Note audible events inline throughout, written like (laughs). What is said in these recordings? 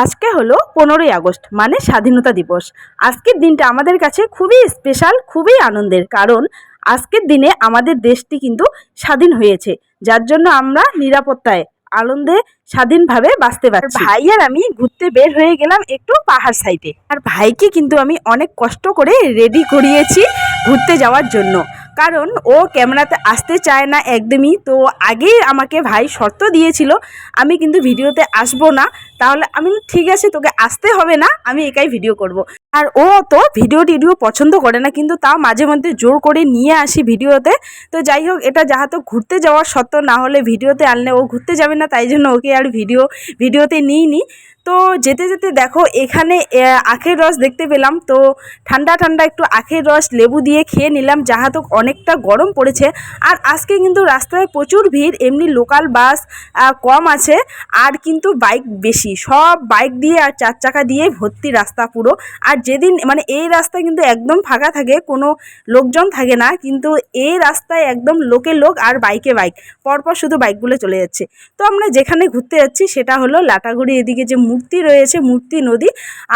আজকে হলো পনেরোই আগস্ট মানে স্বাধীনতা দিবস। আজকের দিনটা আমাদের কাছে খুবই স্পেশাল খুবই আনন্দের, কারণ আজকের দিনে আমাদের দেশটি কিন্তু স্বাধীন হয়েছে, যার জন্য আমরা নিরাপত্তায়, আনন্দে স্বাধীনভাবে বাঁচতে পারছি। ভাই আর আমি ঘুরতে বের হয়ে গেলাম একটু পাহাড় সাইডে আর ভাইকে কিন্তু আমি অনেক কষ্ট করে রেডি করিয়েছি ঘুরতে যাওয়ার জন্য। কারণ ও ক্যামেরাতে আসতে চায় না একদমই। তো আগেই আমাকে ভাই শর্ত দিয়েছিল, আমি কিন্তু ভিডিওতে আসব না। তাহলে আমি ঠিক আছে, তোকে আসতে হবে না, আমি একাই ভিডিও করব। আর ও তো ভিডিও টিডিও পছন্দ করে না, কিন্তু তাও মাঝে মধ্যে জোর করে নিয়ে আসি ভিডিওতে। তো যাই হোক, এটা যাহাতো ঘুরতে যাওয়ার সত্ত্বেও না হলে ভিডিওতে আনলে ও ঘুরতে যাবে না, তাই জন্য ওকে আর ভিডিও, ভিডিওতে নিইনি। তো যেতে যেতে দেখো এখানে আখের রস দেখতে পেলাম। তো ঠান্ডা ঠান্ডা একটু আখের রস লেবু দিয়ে খেয়ে নিলাম যাহাতো অনেকটা গরম পড়েছে। আর আজকে কিন্তু রাস্তায় প্রচুর ভিড়, এমনি লোকাল বাস কম আছে। আর কিন্তু বাইক বেশি, সব বাইক দিয়ে আর চার চাকা দিয়ে ভর্তি রাস্তা পুরো। আর যেদিন মানে এই রাস্তায় কিন্তু একদম ফাঁকা থাকে, কোনো লোকজন থাকে না, কিন্তু এই রাস্তায় একদম লোকে লোক আর বাইকে বাইক, পরপর শুধু বাইকগুলো চলে যাচ্ছে। তো আমরা যেখানে ঘুরতে যাচ্ছি, সেটা হলো লাটাগুড়ি, এদিকে যে মূর্তি রয়েছে, মূর্তি নদী।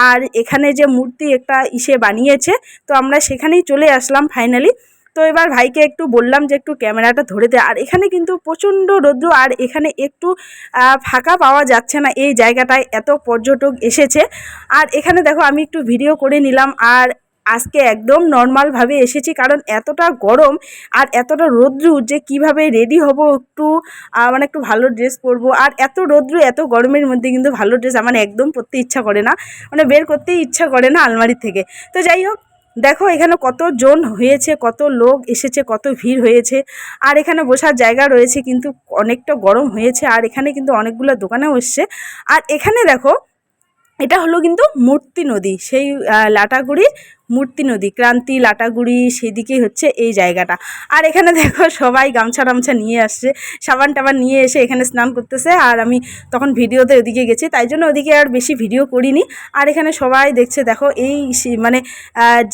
আর এখানে যে মূর্তি একটা ইসে বানিয়েছে, তো আমরা সেখানেই চলে আসলাম ফাইনালি তো এবার ভাইকে একটু বললাম যে একটু ক্যামেরাটা ধরে দে। আর এখানে কিন্তু প্রচণ্ড রৌদ্র, আর এখানে একটু ফাঁকা পাওয়া যাচ্ছে না এই জায়গাটায়। এত পর্যটক এসেছে। আর এখানে দেখো আমি একটু ভিডিও করে নিলাম। আর আজকে একদম নর্মালভাবে এসেছি। কারণ এতটা গরম আর এতটা রৌদ্র যে কীভাবে রেডি হব একটু মানে একটু ভালো ড্রেস পরবো। আর এত রৌদ্র, এত গরমের মধ্যে কিন্তু ভালো ড্রেস আমার একদম পরতে ইচ্ছা করে না। মানে বের করতেই ইচ্ছা করে না আলমারি থেকে। তো যাই হোক, দেখো এখানে কত জন হয়েছে, কত লোক এসেছে, কত ভিড় হয়েছে। আর এখানে বসার জায়গা রয়েছে কিন্তু অনেকটা গরম হয়েছে। আর এখানে কিন্তু অনেকগুলো দোকানেও এসছে। আর এখানে দেখো, এটা হলো কিন্তু মূর্তি নদী। সেই লাটাগুড়ির মূর্তি নদী, ক্রান্তি, লাটাগুড়ি সেদিকেই হচ্ছে এই জায়গাটা। আর এখানে দেখো সবাই গামছা টামছা নিয়ে আসছে, সাবান টাবান নিয়ে এসে এখানে স্নান করতেছে। আর আমি তখন ভিডিওতে ওদিকে গেছি, তাই জন্য ওদিকে আর বেশি ভিডিও করিনি। আর এখানে সবাই দেখছে, দেখো এই মানে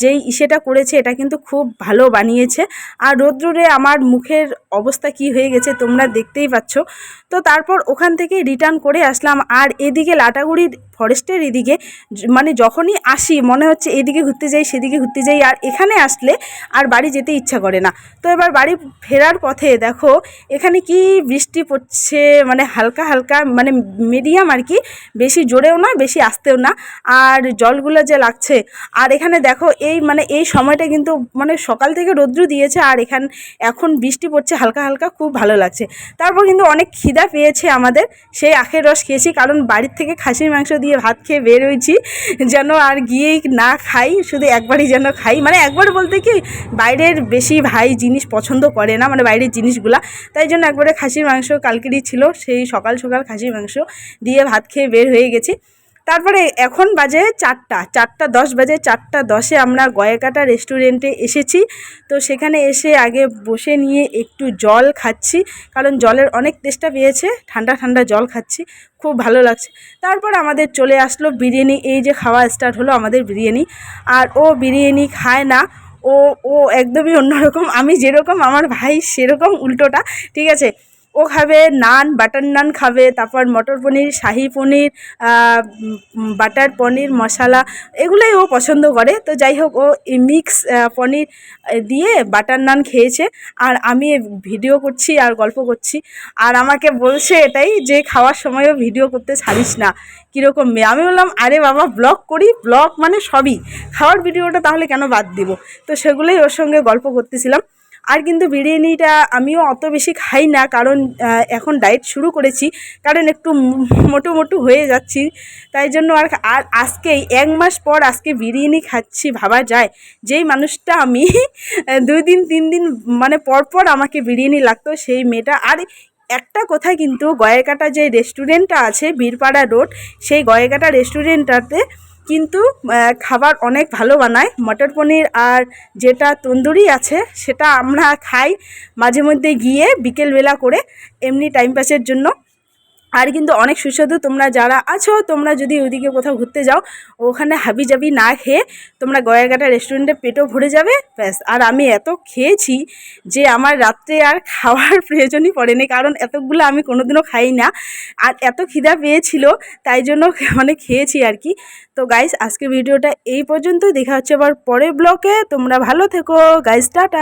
যেই ইসেটা করেছে, এটা কিন্তু খুব ভালো বানিয়েছে। আর রৌদ্রে আমার মুখের অবস্থা কি হয়ে গেছে, তোমরা দেখতেই পাচ্ছ। তো তারপর ওখান থেকে রিটার্ন করে আসলাম। আর এদিকে লাটাগুড়ির ফরেস্টের এদিকে মানে যখনই আসি, মনে হচ্ছে এদিকে ঘুরতে যাই সেদিকে ঘুরতে যাই আর এখানে আসলে আর বাড়ি যেতে ইচ্ছা করে না। তো এবার বাড়ি ফেরার পথে দেখো এখানে কি বৃষ্টি পড়ছে মানে হালকা হালকা মানে মিডিয়াম আর কি, বেশি জোরেও না, বেশি আসতেও না, আর জলগুলো যে লাগছে। আর এখানে দেখো এই মানে এই সময়টা কিন্তু মানে সকাল থেকে রৌদ্র দিয়েছে আর এখান, এখন বৃষ্টি পড়ছে হালকা হালকা, খুব ভালো লাগছে। তারপর কিন্তু অনেক খিদা পেয়েছে আমাদের, সেই আখের রস খেয়েছি, কারণ বাড়ির থেকে খাসির মাংস দিয়ে ভাত খেয়ে বের হয়েছি, যেন আর গিয়েই না খাই, শুধু একবারই যেন খাই। মানে একবার বলতে কি, বাইরের বেশি ভাই জিনিস পছন্দ করে না মানে বাইরের জিনিসগুলা। তাই জন্য একবারে খাসির মাংস, কালকেরই ছিল, সেই সকাল সকাল খাসির মাংস দিয়ে ভাত খেয়ে বের হয়ে গেছি। তারপরে এখন বাজে চারটা চারটা দশ বাজে, চারটা দশে আমরা গয়েকাটা রেস্টুরেন্টে এসেছি। তো সেখানে এসে আগে বসে নিয়ে একটু জল খাচ্ছি, কারণ জলের অনেক তেষ্টা পেয়েছে, ঠান্ডা ঠান্ডা জল খাচ্ছি, খুব ভালো লাগছে। তারপর আমাদের চলে আসলো বিরিয়ানি, এই যে খাওয়া স্টার্ট হলো আমাদের বিরিয়ানি। আর ও বিরিয়ানি খায় না, ও ও একদমই অন্যরকম, আমি যেরকম, আমার ভাই সেরকম উল্টোটা, ঠিক আছে? ও খাবে, নান, বাটার নান খাবে, তারপর মটর পনির, শাহি পনির বাটার পনির, মশলা, এগুলোই ও পছন্দ করে। তো যাই হোক, ও মিক্স পনির দিয়ে বাটার নান খেয়েছে। আর আমি ভিডিও করছি আর গল্প করছি। আর আমাকে বলছে এটাই যে, খাওয়ার সময়ও ভিডিও করতে ছাড়িস না। কীরকম মেয়ে আমি বললাম, আরে বাবা ব্লগ করি? ব্লগ মানে সবই। খাওয়ার ভিডিওটা তাহলে কেন বাদ দিব? তো সেগুলোই ওর সঙ্গে গল্প করতেছিলাম। আর কিন্তু বিরিয়ানিটা আমিও অত বেশি খাই না, কারণ এখন ডায়েট শুরু করেছি, কারণ একটু মোটু মোটু হয়ে যাচ্ছি, তাই জন্য আর আর আজকেই, এক মাস পর আজকে বিরিয়ানি খাচ্ছি, ভাবা যায়, যেই মানুষটা আমি, (laughs) দুই দিন, তিন দিন মানে পর পর আমাকে বিরিয়ানি লাগতো, সেই মেয়েটা, আর একটা কথা কিন্তু গয়েকাটা যে রেস্টুরেন্টটা আছে, বীরপাড়া রোড সেই গয়েকাটা রেস্টুরেন্টটাতে কিন্তু খাবার অনেক ভালো বানায়। মটর পনির আর যেটা তন্দুরি আছে, সেটা আমরা খাই মাঝে মধ্যে গিয়ে বিকেলবেলা করে, এমনি টাইম পাসের জন্য। আর কিন্তু অনেক সুস্বাদু তোমরা যারা আছো, তোমরা যদি ওইদিকে কোথাও ঘুরতে যাও, ওখানে হাবি জাবি না খেয়ে তোমরা গয়াঘাটা রেস্টুরেন্টে পেটও ভরে যাবে, ব্যাস। আর আমি এত খেয়েছি যে আমার রাত্রে আর খাওয়ার (laughs) প্রয়োজনই পড়েনি, কারণ এতগুলো আমি কোনোদিনও খাই না। আর এত খিদা পেয়েছিল, তাই জন্য (laughs) মানে খেয়েছি আর কি। তো গাইস আজকে ভিডিওটা এই পর্যন্ত। দেখা হচ্ছে আবার পরের ব্লকে তোমরা ভালো থেকো। Guys tata.